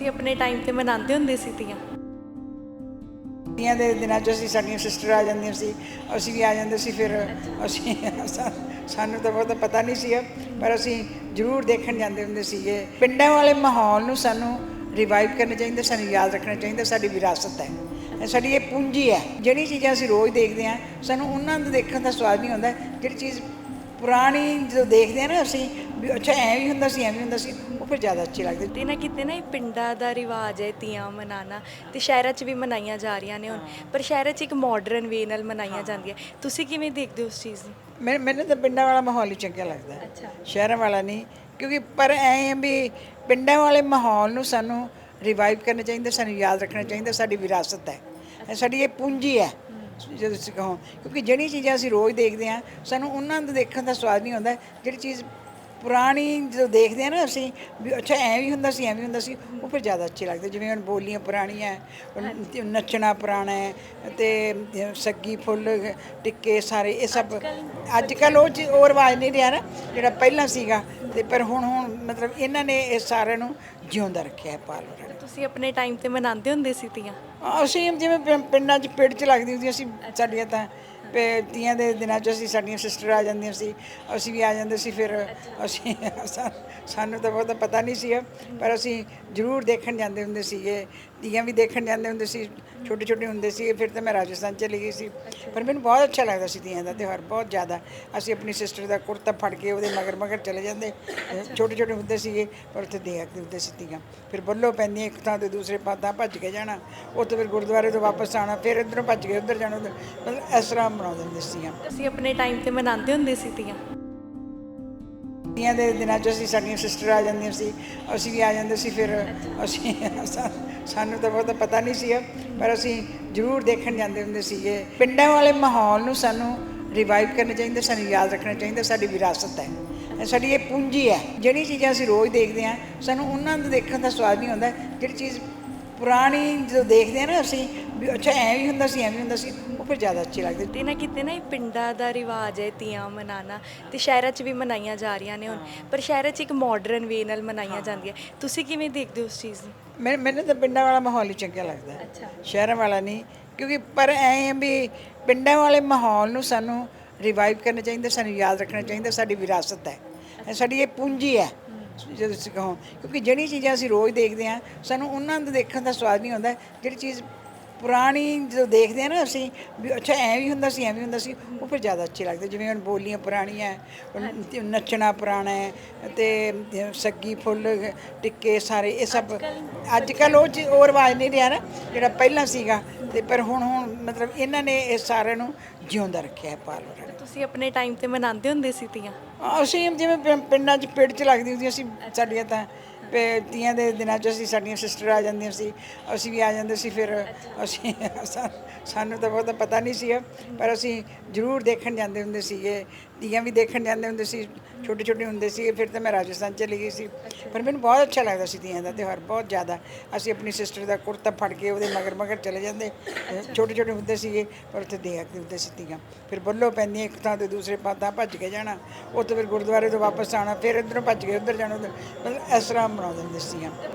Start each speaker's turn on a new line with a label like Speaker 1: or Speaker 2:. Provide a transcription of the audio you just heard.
Speaker 1: ਤੁਸੀਂ ਆਪਣੇ ਟਾਈਮ ਤੇ ਮਨਾਉਂਦੇ ਹੁੰਦੇ ਸੀ ਤੀਆਂ।
Speaker 2: ਤੀਆਂ ਦੇ ਦਿਨਾਂ 'ਚ ਅਸੀਂ ਸਾਡੀਆਂ ਸਿਸਟਰ ਆ ਜਾਂਦੀਆਂ ਸੀ, ਅਸੀਂ ਵੀ ਆ ਜਾਂਦੇ ਸੀ ਫਿਰ ਅਸੀਂ ਸਾਨੂੰ ਤਾਂ ਬਹੁਤ ਪਤਾ ਨਹੀਂ ਸੀ ਪਰ ਅਸੀਂ ਜ਼ਰੂਰ ਦੇਖਣ ਜਾਂਦੇ ਹੁੰਦੇ ਸੀਗੇ। ਪਿੰਡਾਂ ਵਾਲੇ ਮਾਹੌਲ ਨੂੰ ਸਾਨੂੰ ਰਿਵਾਈਵ ਕਰਨਾ ਚਾਹੀਦਾ, ਸਾਨੂੰ ਯਾਦ ਰੱਖਣਾ ਚਾਹੀਦਾ, ਸਾਡੀ ਵਿਰਾਸਤ ਹੈ। ਸਾਡੀ ਇਹ ਪੂੰਜੀ ਹੈ। ਜਿਹੜੀ ਚੀਜ਼ਾਂ ਅਸੀਂ ਰੋਜ਼ ਦੇਖਦੇ ਹਾਂ, ਸਾਨੂੰ ਉਹਨਾਂ ਨੂੰ ਦੇਖਣ ਦਾ ਸਵਾਦ ਨਹੀਂ ਆਉਂਦਾ, ਜਿਹੜੀ ਚੀਜ਼ ਪੁਰਾਣੀ ਜਦੋਂ ਦੇਖਦੇ ਹਾਂ ਨਾ ਅਸੀਂ ਵੀ ਅੱਛਾ ਐਂ ਵੀ ਹੁੰਦਾ ਸੀ ਐਂ ਵੀ ਹੁੰਦਾ ਸੀ ਉਹ ਫਿਰ ਜ਼ਿਆਦਾ ਅੱਛੀ ਲੱਗਦੀ
Speaker 1: ਤੇ ਨਾ ਕਿਤੇ ਨਾ ਇਹ ਪਿੰਡਾਂ ਦਾ ਰਿਵਾਜ ਹੈ ਤੀਆਂ ਮਨਾਣਾ ਤੇ ਸ਼ਹਿਰਾਂ 'ਚ ਵੀ ਮਨਾਈਆਂ ਜਾ ਰਹੀਆਂ ਨੇ ਹੁਣ ਪਰ ਸ਼ਹਿਰਾਂ 'ਚ ਇੱਕ ਮਾਡਰਨ ਵੇ ਨਾਲ ਮਨਾਈਆਂ ਜਾਂਦੀਆਂ। ਤੁਸੀਂ ਕਿਵੇਂ ਦੇਖਦੇ ਹੋ ਉਸ ਚੀਜ਼ ਨੂੰ?
Speaker 2: ਮੈਨੂੰ ਮੈਨੂੰ ਤਾਂ ਪਿੰਡਾਂ ਵਾਲਾ ਮਾਹੌਲ ਹੀ ਚੰਗਾ ਲੱਗਦਾ ਹੈ।
Speaker 1: ਅੱਛਾ।
Speaker 2: ਸ਼ਹਿਰਾਂ ਵਾਲਾ ਨਹੀਂ ਕਿਉਂਕਿ ਪਰ ਐ ਹੈ ਵੀ ਪਿੰਡਾਂ ਵਾਲੇ ਮਾਹੌਲ ਨੂੰ ਸਾਨੂੰ ਰਿਵਾਈਵ ਕਰਨਾ ਚਾਹੀਦਾ ਸਾਨੂੰ ਯਾਦ ਰੱਖਣਾ ਚਾਹੀਦਾ ਸਾਡੀ ਵਿਰਾਸਤ ਹੈ। ਸਾਡੀ ਇਹ ਪੂੰਜੀ ਹੈ। ਜਦੋਂ ਕਹੋ ਕਿਉਂਕਿ ਜਿਹੜੀ ਚੀਜ਼ਾਂ ਅਸੀਂ ਰੋਜ਼ ਦੇਖਦੇ ਹਾਂ ਸਾਨੂੰ ਉਹਨਾਂ ਨੂੰ ਦੇਖਣ ਦਾ ਸਵਾਦ ਨਹੀਂ ਆਉਂਦਾ। ਜਿਹੜੀ ਚੀਜ਼ ਪੁਰਾਣੀ ਜਦੋਂ ਦੇਖਦੇ ਹਾਂ ਨਾ ਅਸੀਂ ਵੀ ਅੱਛਾ ਐਂ ਵੀ ਹੁੰਦਾ ਸੀ ਐਂ ਵੀ ਹੁੰਦਾ ਸੀ ਉਹ ਫਿਰ ਜ਼ਿਆਦਾ ਅੱਛੀ ਲੱਗਦੀ ਜਿਵੇਂ ਹੁਣ ਬੋਲੀਆਂ ਪੁਰਾਣੀਆਂ ਨੱਚਣਾ ਪੁਰਾਣਾ ਹੈ ਤੇ ਸੱਗੀ ਫੁੱਲ ਟਿੱਕੇ ਸਾਰੇ ਇਹ ਸਭ ਅੱਜ ਕੱਲ ਉਹ ਚੀ- ਉਹ ਰਿਵਾਜ ਨਹੀਂ ਰਿਹਾ ਨਾ ਜਿਹੜਾ ਪਹਿਲਾਂ ਸੀਗਾ। ਤੇ ਪਰ ਹੁਣ ਹੁਣ ਮਤਲਬ ਇਹਨਾਂ ਨੇ ਇਹ ਸਾਰਿਆਂ ਨੂੰ ਜਿਉਂਦਾ ਰੱਖਿਆ ਹੈ ਪਾਲ ਰਿਹਾ
Speaker 1: ਤੁਸੀਂ ਆਪਣੇ ਟਾਈਮ ਤੇ ਮਨਾਉਂਦੇ ਹੁੰਦੇ ਸੀ ਤੀਆਂ?
Speaker 2: ਅਸੀਂ ਜਿਵੇਂ ਪਿੰ- ਪਿੰਡਾਂ 'ਚ ਪਿੰਡ 'ਚ ਲੱਗਦੀ ਹੁੰਦੀ ਅਸੀਂ ਸਾਡੀਆਂ ਤਾਂ। ਤੀਆਂ ਦੇ ਦਿਨਾਂ 'ਚ ਅਸੀਂ ਸਾਡੀਆਂ ਸਿਸਟਰ ਆ ਜਾਂਦੀਆਂ ਸੀ, ਅਸੀਂ ਵੀ ਆ ਜਾਂਦੇ ਸੀ ਫਿਰ ਅਸੀਂ ਸਾਨੂੰ ਤਾਂ ਬਹੁਤਾ ਪਤਾ ਨਹੀਂ ਸੀ ਪਰ ਅਸੀਂ ਜ਼ਰੂਰ ਦੇਖਣ ਜਾਂਦੇ ਹੁੰਦੇ ਸੀਗੇ, ਤੀਆਂ ਵੀ ਦੇਖਣ ਜਾਂਦੇ ਹੁੰਦੇ ਸੀ, ਛੋਟੇ ਛੋਟੇ ਹੁੰਦੇ ਸੀ ਫਿਰ ਤਾਂ ਮੈਂ ਰਾਜਸਥਾਨ ਚਲੀ ਗਈ ਸੀ। ਪਰ ਮੈਨੂੰ ਬਹੁਤ ਅੱਛਾ ਲੱਗਦਾ ਸੀ ਤੀਆਂ ਦਾ ਤਿਉਹਾਰ, ਬਹੁਤ ਜ਼ਿਆਦਾ। ਅਸੀਂ ਆਪਣੀ ਸਿਸਟਰ ਦਾ ਕੁੜਤਾ ਫੜ ਕੇ ਉਹਦੇ ਮਗਰ ਮਗਰ ਚਲੇ ਜਾਂਦੇ, ਛੋਟੇ ਛੋਟੇ ਹੁੰਦੇ ਸੀਗੇ, ਪਰ ਉੱਥੇ ਦੇਖਦੇ ਹੁੰਦੇ ਸੀ ਤੀਆਂ। ਫਿਰ ਬੱਲੋ ਪੈਂਦੀਆਂ ਇੱਕ ਥਾਂ ਤੇ ਦੂਸਰੇ ਪਾਸਾਂ ਭੱਜ ਕੇ ਜਾਣਾ, ਉੱਥੇ ਫਿਰ ਗੁਰਦੁਆਰੇ ਤੋਂ ਵਾਪਸ ਆਣਾ ਫਿਰ ਇੱਧਰੋਂ ਭੱਜ ਕੇ ਉੱਧਰ ਜਾਣਾ, ਉੱਧਰ। ਮਤਲਬ ਇਸ ਤਰ੍ਹਾਂ ਬਣਾਉਂਦੇ ਹੁੰਦੇ ਸੀਆਂ
Speaker 1: ਤੁਸੀਂ ਆਪਣੇ ਟਾਈਮ ਤੇ ਮਨਾਉਂਦੇ ਹੁੰਦੇ ਸੀ ਤੀਆਂ।
Speaker 2: ਤੀਆਂ ਦੇ ਦਿਨਾਂ 'ਚ ਅਸੀਂ ਸਾਡੀਆਂ ਸਿਸਟਰ ਆ ਜਾਂਦੀਆਂ ਸੀ ਅਸੀਂ ਵੀ ਆ ਜਾਂਦੇ ਸੀ ਫਿਰ ਅਸੀਂ ਸਾਨੂੰ ਤਾਂ ਬਹੁਤਾ ਪਤਾ ਨਹੀਂ ਸੀ ਪਰ ਅਸੀਂ ਜ਼ਰੂਰ ਦੇਖਣ ਜਾਂਦੇ ਹੁੰਦੇ ਸੀਗੇ। ਪਿੰਡਾਂ ਵਾਲੇ ਮਾਹੌਲ ਨੂੰ ਸਾਨੂੰ ਰਿਵਾਈਵ ਕਰਨਾ ਚਾਹੀਦਾ ਸਾਨੂੰ ਯਾਦ ਰੱਖਣਾ ਚਾਹੀਦਾ ਸਾਡੀ ਵਿਰਾਸਤ ਹੈ। ਸਾਡੀ ਇਹ ਪੂੰਜੀ ਹੈ। ਜਿਹੜੀ ਚੀਜ਼ਾਂ ਅਸੀਂ ਰੋਜ਼ ਦੇਖਦੇ ਹਾਂ ਸਾਨੂੰ ਉਹਨਾਂ ਨੂੰ ਦੇਖਣ ਦਾ ਸਵਾਦ ਨਹੀਂ ਆਉਂਦਾ ਜਿਹੜੀ ਚੀਜ਼ ਪੁਰਾਣੀ ਜਦੋਂ ਦੇਖਦੇ ਹਾਂ ਨਾ ਅਸੀਂ ਵੀ ਅੱਛਾ ਐਂ ਵੀ ਹੁੰਦਾ ਸੀ ਐਂ ਵੀ ਹੁੰਦਾ ਸੀ ਉਹ ਫਿਰ ਜ਼ਿਆਦਾ ਅੱਛੀ ਲੱਗਦੀ।
Speaker 1: ਤੇ ਨਾ ਕਿਤੇ ਨਾ ਇਹ ਪਿੰਡਾਂ ਦਾ ਰਿਵਾਜ ਹੈ ਤੀਆਂ ਮਨਾਣਾ ਤੇ ਸ਼ਹਿਰਾਂ 'ਚ ਵੀ ਮਨਾਈਆਂ ਜਾ ਰਹੀਆਂ ਨੇ ਹੁਣ ਪਰ ਸ਼ਹਿਰਾਂ 'ਚ ਇੱਕ ਮਾਡਰਨ ਵੇ ਨਾਲ ਮਨਾਈਆਂ ਜਾਂਦੀਆਂ। ਤੁਸੀਂ ਕਿਵੇਂ ਦੇਖਦੇ ਹੋ ਉਸ ਚੀਜ਼ ਨੂੰ?
Speaker 2: ਮੈਂ ਮੈਨੂੰ ਤਾਂ ਪਿੰਡਾਂ ਵਾਲਾ ਮਾਹੌਲ ਹੀ ਚੰਗਾ ਲੱਗਦਾ।
Speaker 1: ਅੱਛਾ।
Speaker 2: ਸ਼ਹਿਰਾਂ ਵਾਲਾ ਨਹੀਂ ਕਿਉਂਕਿ ਪਰ ਐ ਵੀ ਪਿੰਡਾਂ ਵਾਲੇ ਮਾਹੌਲ ਨੂੰ ਸਾਨੂੰ ਰਿਵਾਈਵ ਕਰਨਾ ਚਾਹੀਦਾ ਸਾਨੂੰ ਯਾਦ ਰੱਖਣਾ ਚਾਹੀਦਾ ਸਾਡੀ ਵਿਰਾਸਤ ਹੈ। ਸਾਡੀ ਇਹ ਪੂੰਜੀ ਹੈ। ਜਦੋਂ ਤੁਸੀਂ ਕਿਉਂਕਿ ਜਿਹੜੀ ਚੀਜ਼ਾਂ ਅਸੀਂ ਰੋਜ਼ ਦੇਖਦੇ ਹਾਂ, ਸਾਨੂੰ ਉਹਨਾਂ ਦਾ ਦੇਖਣ ਦਾ ਸਵਾਦ ਨਹੀਂ ਆਉਂਦਾ। ਜਿਹੜੀ ਚੀਜ਼ ਪੁਰਾਣੀ ਜਦੋਂ ਦੇਖਦੇ ਹਾਂ ਨਾ ਅਸੀਂ ਵੀ ਅੱਛਾ ਐਂ ਵੀ ਹੁੰਦਾ ਸੀ ਐਂ ਵੀ ਹੁੰਦਾ ਸੀ ਉਹ ਫਿਰ ਜ਼ਿਆਦਾ ਅੱਛੀ ਲੱਗਦੀ। ਜਿਵੇਂ ਹੁਣ ਬੋਲੀਆਂ ਪੁਰਾਣੀਆਂ ਨੱਚਣਾ ਪੁਰਾਣਾ ਹੈ ਤੇ ਸੱਗੀ ਫੁੱਲ ਟਿੱਕੇ ਸਾਰੇ ਇਹ ਸਭ ਅੱਜ ਕੱਲ ਉਹ ਉਹ ਰਿਵਾਜ ਨਹੀਂ ਰਿਹਾ ਨਾ ਜਿਹੜਾ ਪਹਿਲਾਂ ਸੀਗਾ। ਤੇ ਪਰ ਹੁਣ ਹੁਣ ਮਤਲਬ ਇਹਨਾਂ ਨੇ ਇਹ ਸਾਰਿਆਂ ਨੂੰ ਜਿਉਂਦਾ ਰੱਖਿਆ ਹੈ ਪਾਲ ਰਿਹਾ
Speaker 1: ਤੁਸੀਂ ਆਪਣੇ ਟਾਈਮ ਤੇ ਮਨਾਉਂਦੇ ਹੁੰਦੇ ਸੀ ਤੀਆਂ?
Speaker 2: ਅਸੀਂ ਜਿਵੇਂ ਪਿੰਡਾਂ 'ਚ ਪਿੰਡ 'ਚ ਲੱਗਦੀ ਹੁੰਦੀ ਅਸੀਂ ਸਾਡੀਆਂ ਤਾਂ ਤੀਆਂ ਦੇ ਦਿਨਾਂ 'ਚ ਅਸੀਂ ਸਾਡੀਆਂ ਸਿਸਟਰ ਆ ਜਾਂਦੀਆਂ ਸੀ ਅਸੀਂ ਵੀ ਆ ਜਾਂਦੇ ਸੀ ਫਿਰ ਅਸੀਂ ਸਾਨੂੰ ਤਾਂ ਬਹੁਤਾ ਪਤਾ ਨਹੀਂ ਸੀ ਪਰ ਅਸੀਂ ਜ਼ਰੂਰ ਦੇਖਣ ਜਾਂਦੇ ਹੁੰਦੇ ਸੀਗੇ ਤੀਆਂ ਵੀ ਦੇਖਣ ਜਾਂਦੇ ਹੁੰਦੇ ਸੀ ਛੋਟੇ ਛੋਟੇ ਹੁੰਦੇ ਸੀ ਫਿਰ ਤਾਂ ਮੈਂ ਰਾਜਸਥਾਨ ਚਲੀ ਗਈ ਸੀ। ਪਰ ਮੈਨੂੰ ਬਹੁਤ ਅੱਛਾ ਲੱਗਦਾ ਸੀ ਤੀਆਂ ਦਾ ਤਿਉਹਾਰ ਬਹੁਤ ਜ਼ਿਆਦਾ। ਅਸੀਂ ਆਪਣੀ ਸਿਸਟਰ ਦਾ ਕੁੜਤਾ ਫੜ ਕੇ ਉਹਦੇ ਮਗਰ ਮਗਰ ਚਲੇ ਜਾਂਦੇ ਛੋਟੇ ਛੋਟੇ ਹੁੰਦੇ ਸੀਗੇ ਪਰ ਉੱਥੇ ਦੇਖਦੇ ਹੁੰਦੇ ਸੀ ਤੀਆਂ। ਫਿਰ ਬੱਲੋ ਪੈਂਦੀਆਂ ਇੱਕ ਥਾਂ ਤੇ ਦੂਸਰੇ ਪਾਸਾਂ ਭੱਜ ਕੇ ਜਾਣਾ ਉੱਥੇ ਫਿਰ ਗੁਰਦੁਆਰੇ ਤੋਂ ਵਾਪਸ ਆਣਾ ਫਿਰ ਇੱਧਰੋਂ ਭੱਜ ਕੇ ਉੱਧਰ ਜਾਣਾ ਉੱਧਰ। ਮਤਲਬ ਇਸ ਤਰ੍ਹਾਂ ਬਣਾਉਂਦੇ ਹੁੰਦੇ ਸੀਆਂ